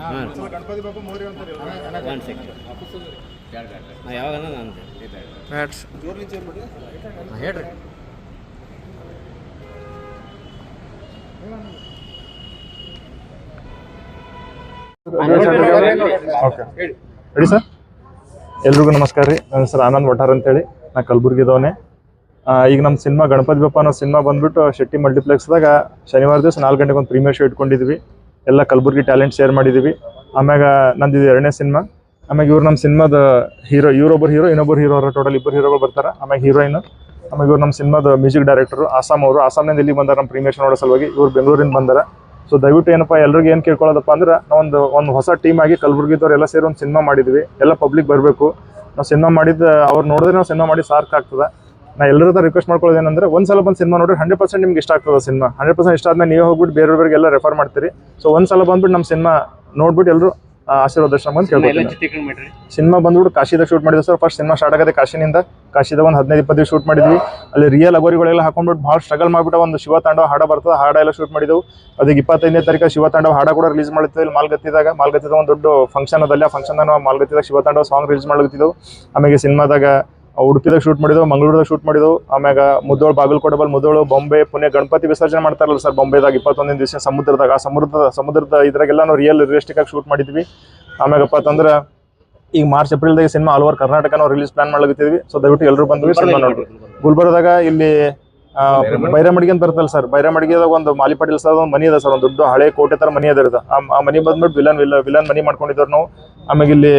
ಹಾಂ ಗಣಪತಿ ಬಾಬಾ ಮೋರಿ ನಾ ಯಾವಾಗ ನಾನು ಹೇಳ್ರಿ. ಓಕೆ. Ready sir. ಎಲ್ರಿಗೂ ನಮಸ್ಕಾರ ರೀ. ನನ್ನ ಹೆಸರು ಆನಂದ್ ವಠಾರ್ ಅಂತೇಳಿ. ನಾ ಕಲಬುರ್ಗಿದವನೇ. ಈಗ ನಮ್ಮ ಸಿನಿಮಾ ಗಣಪತಿ ಬಪ್ಪ ಅನ್ನೋ ಸಿನಿಮಾ ಬಂದ್ಬಿಟ್ಟು ಶೆಟ್ಟಿ ಮಲ್ಟಿಪ್ಲೆಕ್ಸ್ದಾಗ ಶನಿವಾರ ದಿವಸ ನಾಲ್ಕು ಗಂಟೆಗೆ ಒಂದು ಪ್ರೀಮಿಯರ್ ಶೋ ಇಟ್ಕೊಂಡಿದ್ವಿ. ಎಲ್ಲ ಕಲಬುರ್ಗಿ ಟ್ಯಾಲೆಂಟ್ ಶೇರ್ ಮಾಡಿದ್ದೀವಿ. ಆಮ್ಯಾಗ ನಂದು ಎರಡನೇ ಸಿನಿಮಾ. ಆಮ್ಯಾಗ ಇವ್ರು ನಮ್ಮ ಸಿನಿಮಾದ ಹೀರೋ, ಇವರೊಬ್ಬರು ಹೀರೋ, ಇನ್ನೊಬ್ಬರು ಹೀರೋ ಟೋಟಲ್ ಇಬ್ಬರು ಹೀರೋಗಳು ಬರ್ತಾರೆ. ಆಮ್ಯಾಗ ಹೀರೋಯಿನ್ ಆಮ್ಯಾಗ ಇವ್ರು ನಮ್ಮ ಸಿನಿಮಾದ ಮ್ಯೂಸಿಕ್ ಡೈರೆಕ್ಟರ್ ಆಸಾಮ್ ಅವರು. ಆಸಾಮ್ನಿಂದ ಇಲ್ಲಿ ಬಂದಾರ ನಮ್ಮ ಪ್ರೀಮಿಯರ್ ನೋಡೋ ಸಲುವಾಗಿ ಇವ್ರು ಬೆಂಗಳೂರಿಂದ ಬಂದಾರ. ಸೊ ದಯವಿಟ್ಟು ಏನಪ್ಪ, ಎಲ್ರಿಗೂ ಏನು ಕೇಳ್ಕೊಳ್ಳೋದಪ್ಪ ಅಂದ್ರೆ ನಾವೊಂದು ಒಂದು ಹೊಸ ಟೀಮ್ ಆಗಿ ಕಲಬುರ್ಗಿದವ್ರು ಎಲ್ಲ ಸೇರಿ ಒಂದು ಸಿನಿಮಾ ಮಾಡಿದ್ವಿ. ಎಲ್ಲ ಪಬ್ಲಿಕ್ ಬರಬೇಕು. ನಾವು ಸಿನಿಮಾ ಮಾಡಿದ್ದು, ಅವ್ರು ನೋಡಿದ್ರೆ ನಾವು ಸಿನಿಮಾ ಮಾಡಿ ಸಾರ್ಕ್ ಆಗ್ತದೆ. ನಾ ಎಲ್ಲರ ಹತ್ರ ರಿಕ್ವೆಸ್ಟ್ ಮಾಡ್ಕೊಳ್ಳೋದು ಏನಂದ್ರೆ ಒಂದು ಸಲ ಬಂದು ಸಿನಿಮಾ ನೋಡಿ ಹಂಡ್ರೆಡ್ ಪರ್ಸೆಂಟ್ ನಿಮ್ಗೆ ಇಷ್ಟ ಆಗ್ತದೆ ಸಿನಿಮಾ ಹಂಡ್ರೆಡ್ ಪರ್ಸೆಂಟ್ ಇಷ್ಟ ಆದ್ಮೇಲೆ ನೀವು ಹೋಗ್ಬಿಟ್ಟು ಬೇರೆಯವ್ರಿಗೆಲ್ಲ ರೆಫರ್ ಮಾಡ್ತೀರಿ. ಸೊ ಒಂದು ಸಲ ಬಂದ್ಬಿಟ್ಟು ನಮ್ಮ ಸಿನಿಮಾ ನೋಡ್ಬಿಟ್ಟು ಎಲ್ಲರೂ ಆಶೀರ್ವಾದ ದರ್ಶನ ಬಂದು ಕೇಳ್ಬೋದು ಕೇಳ್ಕೊತೀನಿ ಸಿನಿಮಾ ಬಂದ್ಬಿಟ್ಟು ಕಾಶಿದ ಶೂಟ್ ಮಾಡಿದ್ವಿ ಸರ್. ಫಸ್ಟ್ ಸಿನಿಮಾ ಸ್ಟಾರ್ಟ್ ಆಗೋದೇ ಕಾಶಿನಿಂದ ಕಾಶಿದ ಒಂದು ಹದಿನೈದು ಇಪ್ಪತ್ತು ಶೂಟ್ ಮಾಡಿದ್ವಿ. ಅಲ್ಲಿ ರಿಯಲ್ ಅಗೋರಿಗಳೆಲ್ಲ ಹಾಕೊಂಡ್ಬಿಟ್ಟು ಭಾಳ ಸ್ಟ್ರಗಲ್ ಮಾಡಿಬಿಟ್ಟು ಒಂದು ಶಿವ ತಾಂಡವ ಹಾಡ ಬರ್ತದೆ ಹಾಡ ಎಲ್ಲ ಶೂಟ್ ಮಾಡಿದೆವು. ಅದಕ್ಕೆ ಇಪ್ಪತ್ತೈದನೇ ತಾರೀಕು ಶಿವ ತಾಂಡವ ಹಾಡ ಕೂಡ ರಿಲೀಸ್ ಮಾಡ್ತೀವಿ ಇಲ್ಲಿ ಮಾಲ್ಗತ್ತಿದಾಗ ಮಾಲ್ಗತ್ತಿದ ಒಂದು ದೊಡ್ಡ ಫಂಕ್ಷನ್ ಅದಲ್ಲ. ಫಂಕ್ಷನ್ ನಾವು ಮಾಲ್ಗತ್ತಿದಾಗ ಶಿವ ತಾಂಡವ ಸಾಂಗ್ ರಿಲೀಸ್ ಮಾಡ್ಲತ್ತಿದ್ದೆವು. ಆಮೇಲೆ ಸಿನಿಮಾದಾಗ ಉಡುಪಿದಾಗ ಶೂಟ್ ಮಾಡಿದೆವು ಮಂಗಳೂರದಾಗ ಶೂಟ್ ಮಾಡಿದೆವು. ಆಮ್ಯಾಗ ಮುದ್ದೋಳು ಬಾಗಲಕೋಟೆ ಬಲ್ ಮುದ್ದೋಳು ಬೊಂಬೆ ಪುಣೆ ಗಣಪತಿ ವಿಸರ್ಜನೆ ಮಾಡ್ತಾರಲ್ಲ ಸರ್ ಬೊಂಬೆದಾಗ ಇಪ್ಪತ್ತೊಂದಿನ ದಿವಸ ಸಮುದ್ರದಾಗ. ಆ ಸಮುದ್ರದ ಸಮುದ್ರದ ಇದ್ರಾಗೆಲ್ಲ ನಾವು ರಿಯಲ್ ರಿಯಲಿಸ್ಟಿಕ್ ಆಗಿ ಶೂಟ್ ಮಾಡಿದ್ವಿ. ಆಮ್ಯಾಗಪ್ಪ ಅಂತಂದ್ರೆ ಈಗ ಮಾರ್ಚ್ ಏಪ್ರಿಲ್ದಾಗ ಸಿನಿಮಾ ಆಲ್ ಓವರ್ ಕರ್ನಾಟಕ ನಾವು ರಿಲೀಸ್ ಪ್ಲಾನ್ ಮಾಡ್ಲತ್ತಿದ್ವಿ ಸೊ ದಯವಿಟ್ಟು ಎಲ್ಲರೂ ಬಂದ್ವಿ ಸಿನಿಮಾ ನೋಡ್ರಿ. ಗುಲ್ಬರ್ಗದಾಗ ಇಲ್ಲಿ ಬೈರಮಡಿಗೆ ಅಂತ ಬರ್ತಲ್ಲ ಸರ್. ಬೈರಮಡಿಗೆದಾಗ ಒಂದು ಮಾಲಿ ಪಾಟೀಲ್ ಸರ್ ಒಂದು ಮನಿ ಅದ ಸರ್ ಒಂದು ದೊಡ್ಡ ಹಳೆ ಕೋಟೆ ತರ ಮನಿ ಅದ ಆ ಮನಿ ಬಂದ್ಬಿಟ್ಟು ವಿಲನ್ ವಿಲ ವಿಲನ್ ಮನಿ ಮಾಡ್ಕೊಂಡಿದ್ದಾರೆ ನಾವು. ಆಮೇಲೆ ಇಲ್ಲಿ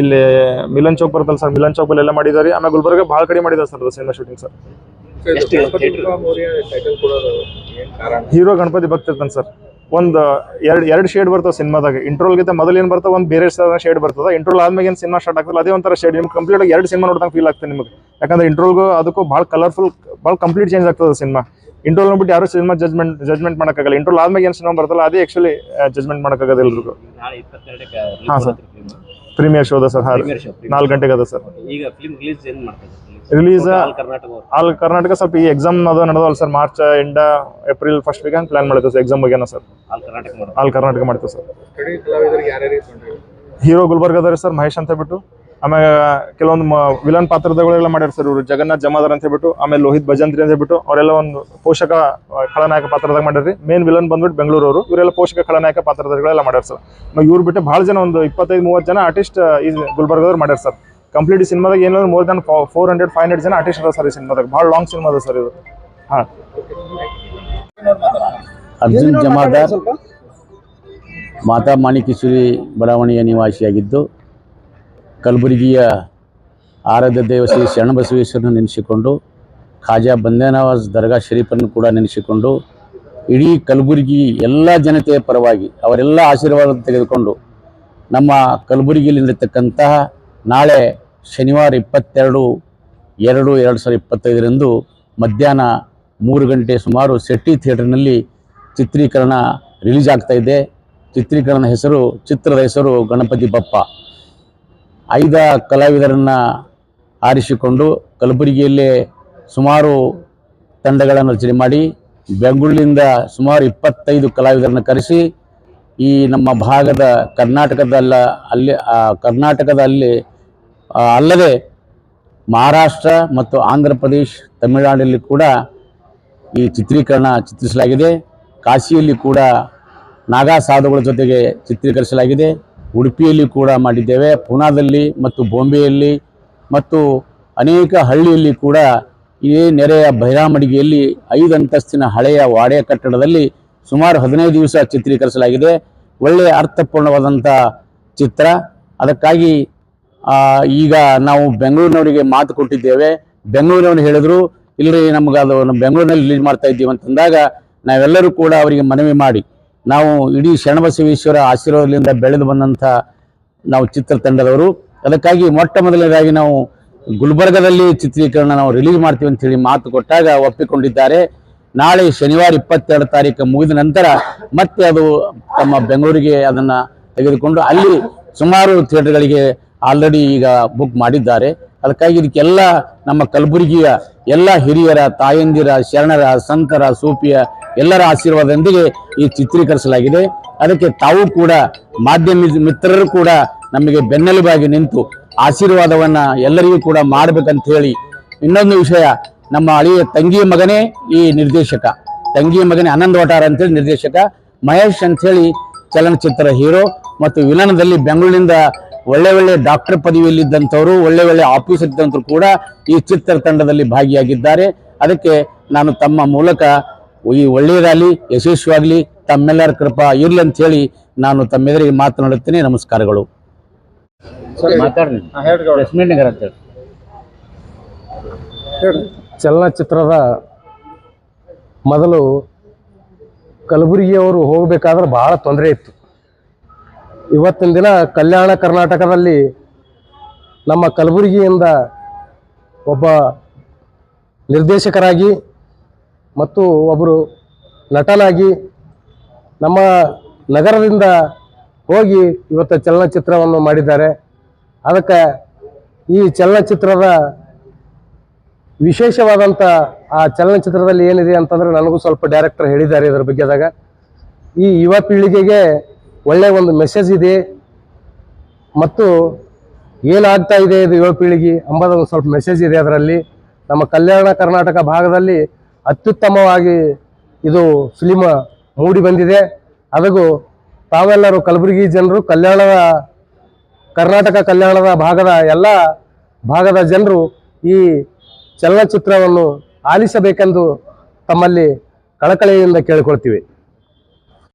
ಇಲ್ಲಿ ಮಿಲನ್ ಚೌಕ್ ಬರ್ತಲ್ಲ ಸರ್ ಮಿಲನ್ ಚೌಕ್ ಎಲ್ಲ ಮಾಡಿದಾರೆ ಆಮೇಲೆ ಗುಲ್ಬರ್ಗ ಬಹಳ ಕಡೆ ಮಾಡಿದ್ದಾರೆ sir cinema shooting sir. Hero Ganapati ಭಕ್ತ ಇರ್ತಾನೆ ಸರ್. ಒಂದು ಎರಡು ಎರಡು ಶೇಡ್ ಬರ್ತಾವ ಸಿನಿಮಾದಾಗ. ಇಂಟ್ರೋಲ್ಗಿಂತ ಮೊದಲು ಏನು ಬರ್ತಾವ? ಒಂದು ಬೇರೆ ಶೇಡ್ ಬರ್ತದ. ಇಂಟ್ರೋಲ್ ಆದ್ಮೇಲೆ ಏನು ಸಿನಿಮಾ ಸ್ಟಾರ್ಟ್ ಆಗ್ತದೆ? ಅದೇ ಒಂಥರ ಶೇಡ್ ನಿಮ್ಗೆ ಕಂಪ್ಲೀಟ್ ಆಗಿ ಎರಡು ಸಿನಿಮಾ ನೋಡ್ದಂಗೆ ಫೀಲ್ ಆಗ್ತದೆ ನಿಮಗೆ. ಯಾಕಂದ್ರೆ ಇಂಟ್ರೋಲ್ಗೂ ಅದಕ್ಕೂ ಭಾಳ ಕಲರ್ಫುಲ್ ಭಾಳ ಕಂಪ್ಲೀಟ್ ಚೇಂಜ್ ಆಗ್ತದೆ ಸಿನಿಮಾ ಇಂಟ್ರೋಲ್ ನೋಡ್ಬಿಟ್ಟು ಯಾರು ಸಿನಿಮಾ ಜಜ್ಮೆಂಟ್ ಜಜ್ಮೆಂಟ್ ಮಾಡೋಕ್ಕಾಗಲ್ಲ. ಇಂಟ್ರೋಲ್ ಆದ್ಮೇಲೆ ಏನು ಸಿನಿಮಾ ಬರ್ತಲ್ಲ ಅದೇ ಆಕ್ಚುಲಿ ಜಜ್ಮೆಂಟ್ ಮಾಡೋಕ್ಕಾಗಲ್ಲ ಎಲ್ರಿಗೂ. ಹಾಂ sir. ಪ್ರೀಮಿಯರ್ ಶೋ ಅದ ಸರ್ ನಾಲ್ಕು ಗಂಟೆಗೆ ಅದ ಸರ್ ಈಗ ಫಿಲ್ಮ್ ರಿಲೀಸ್ ಏನ್ ಮಾಡ್ತಾರೆ release all Karnataka all Karnataka ಸ್ವಲ್ಪ ಈ ಎಕ್ಸಾಮ್ ಅದು ನಡೆದವಲ್ಲ ಸರ್ ಮಾರ್ಚ್ ಎಂಡ ಏಪ್ರಿಲ್ ಫಸ್ಟ್ ವೀಕ್ ಹಂಗೆ ಪ್ಲಾನ್ ಮಾಡ್ತೇವೆ ಸರ್ ಎಕ್ಸಾಮ್ ಬಗ್ಗೆನ ಸರ್ ಆಲ್ ಕರ್ನಾಟಕ ಮಾಡ್ತೇವೆ ಆಲ್ ಕರ್ನಾಟಕ ಮಾಡ್ತೀವಿ ಸರ್ ಹೀರೋ ಗುಲ್ಬರ್ಗ ಅದಾರೆ ಸರ್ ಮಹೇಶ್ ಅಂತ ಹೇಳ್ಬಿಟ್ಟು. ಆಮೇಲೆ ಕೆಲವೊಂದು ವಿಲನ್ ಪಾತ್ರದಗಳೆಲ್ಲ ಮಾಡ್ಯಾರ ಸರ್ ಇವರು. ಜಗನ್ನಾಥ್ ಜಮಾದಾರ್ ಅಂತ ಹೇಳ್ಬಿಟ್ಟು, ಆಮೇಲೆ ಲೋಹಿತ್ ಭಜಂತ್ರಿ ಅಂತ ಹೇಳ್ಬಿಟ್ಟು, ಅವರೆಲ್ಲ ಒಂದು ಪೋಷಕ ಖಳನಾಯಕ ಪಾತ್ರದಾಗ ಮಾಡ್ಯಾರ್ರಿ ಮೇನ್ ವಿಲನ್ ಬಂದ್ಬಿಟ್ಟು ಬೆಂಗಳೂರು ಅವರು ಇವರೆಲ್ಲ ಪೋಷಕ, ಖಳನಾಯಕ ಪಾತ್ರದಗಳೆಲ್ಲ ಮಾಡ್ಯಾರ ಸರ್. ಇವ್ರು ಬಿಟ್ಟು ಭಾಳ ಜನ ಒಂದು ಇಪ್ಪತ್ತೈದು, ಮೂವತ್ತು ಜನ ಆರ್ಟಿಸ್ಟ್ ಈ ಗುಲ್ಬರ್ಗದವ್ರು ಮಾಡ್ಯಾರ ಸರ್. ಕಂಪ್ಲೀಟ್ ಸಿನಿಮಾದಾಗ ಏನಾದ್ರು more than four hundred five hundred ಜನ ಆರ್ಟಿಸ್ಟ್ ಅದ ಸರ್ ಈ ಸಿನಿಮಾದಾಗ. ಭಾಳ ಲಾಂಗ್ ಸಿನಿಮಾ ಅದ ಸರ್ ಇದು. ಹಾಂ. ಅರ್ಜುನ್ ಜಮಾದಾರ್, ಮಾತಾ ಮಾಣಿಕೇಶ್ವರಿ ಬಡಾವಣೆಯ ನಿವಾಸಿಯಾಗಿದ್ದು ಕಲಬುರಗಿಯ ಆರಾಧ್ಯ ದೇವ ಶ್ರೀ ಶರಣಬಸವೇಶ್ವರನ ನೆನೆಸಿಕೊಂಡು, ಖಾಜಾ ಬಂದೇನವಾಜ್ ದರ್ಗಾ ಶರೀಫನ್ನು ಕೂಡ ನೆನೆಸಿಕೊಂಡು, ಇಡೀ ಕಲಬುರಗಿ ಎಲ್ಲ ಜನತೆಯ ಪರವಾಗಿ ಅವರೆಲ್ಲ ಆಶೀರ್ವಾದ ತೆಗೆದುಕೊಂಡು ನಮ್ಮ ಕಲಬುರಗಿಯಲ್ಲಿ ನಡೀತಕ್ಕಂತಹ ನಾಳೆ ಶನಿವಾರ ಇಪ್ಪತ್ತೆರಡು, ಎರಡು ಎರಡು ಸಾವಿರದ ಇಪ್ಪತ್ತೈದರಂದು ಮಧ್ಯಾಹ್ನ ಮೂರು ಗಂಟೆ ಸುಮಾರು ಶೆಟ್ಟಿ ಥಿಯೇಟರ್ನಲ್ಲಿ ಚಿತ್ರೀಕರಣ ರಿಲೀಸ್ ಆಗ್ತಾ ಇದೆ. ಚಿತ್ರೀಕರಣ ಹೆಸರು ಚಿತ್ರದ ಹೆಸರು ಗಣಪತಿ ಬಪ್ಪ. ಐದ ಕಲಾವಿದರನ್ನು ಆರಿಸಿಕೊಂಡು ಕಲಬುರಗಿಯಲ್ಲೇ ಸುಮಾರು ತಂಡಗಳನ್ನು ರಚನೆ ಮಾಡಿ ಬೆಂಗಳೂರಿನಿಂದ ಸುಮಾರು ಇಪ್ಪತ್ತೈದು ಕಲಾವಿದರನ್ನು ಕರೆಸಿ ಈ ನಮ್ಮ ಭಾಗದ ಕರ್ನಾಟಕದಲ್ಲ ಅಲ್ಲಿ ಕರ್ನಾಟಕದಲ್ಲಿ ಅಲ್ಲದೆ ಮಹಾರಾಷ್ಟ್ರ ಮತ್ತು ಆಂಧ್ರ ಪ್ರದೇಶ್, ತಮಿಳುನಾಡಲ್ಲಿ ಕೂಡ ಈ ಚಿತ್ರೀಕರಣ ಚಿತ್ರಿಸಲಾಗಿದೆ. ಕಾಶಿಯಲ್ಲಿ ಕೂಡ ನಾಗಾ ಸಾಧುಗಳ ಜೊತೆಗೆ ಚಿತ್ರೀಕರಿಸಲಾಗಿದೆ. ಉಡುಪಿಯಲ್ಲಿ ಕೂಡ ಮಾಡಿದ್ದೇವೆ, ಪುನಾದಲ್ಲಿ ಮತ್ತು ಬಾಂಬೆಯಲ್ಲಿ ಮತ್ತು ಅನೇಕ ಹಳ್ಳಿಯಲ್ಲಿ ಕೂಡ ಈ ನೆರೆಯ ಬೈರಾಮಡಿಗೆಯಲ್ಲಿ ಐದು ಅಂತಸ್ತಿನ ಹಳೆಯ ವಾಡೆಯ ಕಟ್ಟಡದಲ್ಲಿ ಸುಮಾರು ಹದಿನೈದು ದಿವಸ ಚಿತ್ರೀಕರಿಸಲಾಗಿದೆ. ಒಳ್ಳೆಯ ಅರ್ಥಪೂರ್ಣವಾದಂಥ ಚಿತ್ರ. ಅದಕ್ಕಾಗಿ ಈಗ ನಾವು ಬೆಂಗಳೂರಿನವರಿಗೆ ಮಾತು ಕೊಟ್ಟಿದ್ದೇವೆ. ಬೆಂಗಳೂರಿನವರು ಹೇಳಿದ್ರು ಇಲ್ಲರಿ ನಮ್ಗೆ ಅದು ಬೆಂಗಳೂರಿನಲ್ಲಿ ರಿಲೀಸ್ ಮಾಡ್ತಾ ಇದ್ದೀವಿ ಅಂತಂದಾಗ ನಾವೆಲ್ಲರೂ ಕೂಡ ಅವರಿಗೆ ಮನವಿ ಮಾಡಿ. ನಾವು ಇಡೀ ಶರಣಬಸವೇಶ್ವರ ಆಶೀರ್ವಾದದಿಂದ ಬೆಳೆದು ಬಂದಂಥ ನಾವು ಚಿತ್ರತಂಡದವರು. ಅದಕ್ಕಾಗಿ ಮೊಟ್ಟ ಮೊದಲನೇದಾಗಿ ನಾವು ಗುಲ್ಬರ್ಗದಲ್ಲಿ ಚಿತ್ರೀಕರಣ ನಾವು ರಿಲೀಸ್ ಮಾಡ್ತೀವಿ ಅಂತ ಹೇಳಿ ಮಾತು ಕೊಟ್ಟಾಗ ಒಪ್ಪಿಕೊಂಡಿದ್ದಾರೆ. ನಾಳೆ ಶನಿವಾರ ಇಪ್ಪತ್ತೆರಡು ತಾರೀಕು ಮುಗಿದ ನಂತರ ಮತ್ತೆ ಅದು ತಮ್ಮ ಬೆಂಗಳೂರಿಗೆ ಅದನ್ನು ತೆಗೆದುಕೊಂಡು ಅಲ್ಲಿ ಸುಮಾರು ಥಿಯೇಟರ್ಗಳಿಗೆ ಆಲ್ರೆಡಿ ಈಗ ಬುಕ್ ಮಾಡಿದ್ದಾರೆ. ಅದಕ್ಕಾಗಿ ಇದಕ್ಕೆಲ್ಲ ನಮ್ಮ ಕಲಬುರಗಿಯ ಎಲ್ಲ ಹಿರಿಯರ, ತಾಯಂದಿರ, ಶರಣರ, ಸಂತರ, ಸೂಪಿಯ ಎಲ್ಲರ ಆಶೀರ್ವಾದದೊಂದಿಗೆ ಈ ಚಿತ್ರೀಕರಿಸಲಾಗಿದೆ. ಅದಕ್ಕೆ ತಾವು ಕೂಡ, ಮಾಧ್ಯಮ ಮಿತ್ರರು ಕೂಡ ನಮಗೆ ಬೆನ್ನೆಲುಬಾಗಿ ನಿಂತು ಆಶೀರ್ವಾದವನ್ನು ಎಲ್ಲರಿಗೂ ಕೂಡ ಮಾಡಬೇಕಂತ ಹೇಳಿ ಇನ್ನೊಂದು ವಿಷಯ, ನಮ್ಮ ಅಳಿಯ ತಂಗಿಯ ಮಗನೇ ಈ ನಿರ್ದೇಶಕ. ತಂಗಿಯ ಮಗನೇ ಆನಂದ್ ವಟಾರ ಅಂತೇಳಿ ನಿರ್ದೇಶಕ. ಮಹೇಶ್ ಅಂಥೇಳಿ ಚಲನಚಿತ್ರ ಹೀರೋ ಮತ್ತು ವಿಲನದಲ್ಲಿ ಬೆಂಗಳೂರಿನಿಂದ ಒಳ್ಳೆ ಒಳ್ಳೆ ಡಾಕ್ಟರ್ ಪದವಿಯಲ್ಲಿದ್ದಂಥವರು ಒಳ್ಳೆ ಒಳ್ಳೆ ಆಫೀಸ್ ಇದ್ದಂಥವ್ರು ಕೂಡ ಈ ಚಿತ್ರ ತಂಡದಲ್ಲಿ ಭಾಗಿಯಾಗಿದ್ದಾರೆ. ಅದಕ್ಕೆ ನಾನು ತಮ್ಮ ಮೂಲಕ ಈ ಒಳ್ಳೆಯದಾಗಲಿ ಯಶಸ್ವಿಯಾಗಲಿ ತಮ್ಮೆಲ್ಲರ ಕೃಪಾ ಇರಲಿ ಅಂತ ಹೇಳಿ ನಾನು ತಮ್ಮೆದುರಿಗೆ ಮಾತನಾಡುತ್ತೇನೆ ನಮಸ್ಕಾರಗಳು. ಚಲನಚಿತ್ರದ ಮೊದಲು ಕಲಬುರಗಿಯವರು ಹೋಗಬೇಕಾದ್ರೆ ಬಹಳ ತೊಂದರೆ ಇತ್ತು. ಇವತ್ತಿನ ದಿನ ಕಲ್ಯಾಣ ಕರ್ನಾಟಕದಲ್ಲಿ ನಮ್ಮ ಕಲಬುರಗಿಯಿಂದ ಒಬ್ಬ ನಿರ್ದೇಶಕರಾಗಿ ಮತ್ತು ಒಬ್ಬರು ನಟನಾಗಿ ನಮ್ಮ ನಗರದಿಂದ ಹೋಗಿ ಇವತ್ತು ಚಲನಚಿತ್ರವನ್ನು ಮಾಡಿದ್ದಾರೆ. ಅದಕ್ಕೆ ಈ ಚಲನಚಿತ್ರದ ವಿಶೇಷವಾದಂಥ ಆ ಚಲನಚಿತ್ರದಲ್ಲಿ ಏನಿದೆ ಅಂತಂದ್ರೆ ನನಗೂ ಸ್ವಲ್ಪ ಡೈರೆಕ್ಟರ್ ಹೇಳಿದ್ದಾರೆ ಇದರ ಬಗ್ಗೆದಾಗ ಈ ಯುವ ಪೀಳಿಗೆಗೆ ಒಳ್ಳೆಯ ಒಂದು ಮೆಸೇಜ್ ಇದೆ. ಮತ್ತು ಏನಾಗ್ತಾ ಇದೆ ಇದು ಯುವ ಪೀಳಿಗೆ ಅಂಬೋದೊಂದು ಸ್ವಲ್ಪ ಮೆಸೇಜ್ ಇದೆ ಅದರಲ್ಲಿ. ನಮ್ಮ ಕಲ್ಯಾಣ ಕರ್ನಾಟಕ ಭಾಗದಲ್ಲಿ ಅತ್ಯುತ್ತಮವಾಗಿ ಇದು ಫಿಲಿಮ್ ಮೂಡಿ ಬಂದಿದೆ. ಅದಕ್ಕೂ ತಾವೆಲ್ಲರೂ ಕಲಬುರಗಿ ಜನರು, ಕಲ್ಯಾಣದ, ಕರ್ನಾಟಕ ಕಲ್ಯಾಣದ ಭಾಗದ ಎಲ್ಲ ಭಾಗದ ಜನರು ಈ ಚಲನಚಿತ್ರವನ್ನು ಆಲಿಸಬೇಕೆಂದು ತಮ್ಮಲ್ಲಿ ಕಳಕಳಿಯಿಂದ ಕೇಳಿಕೊಳ್ತೀವಿ.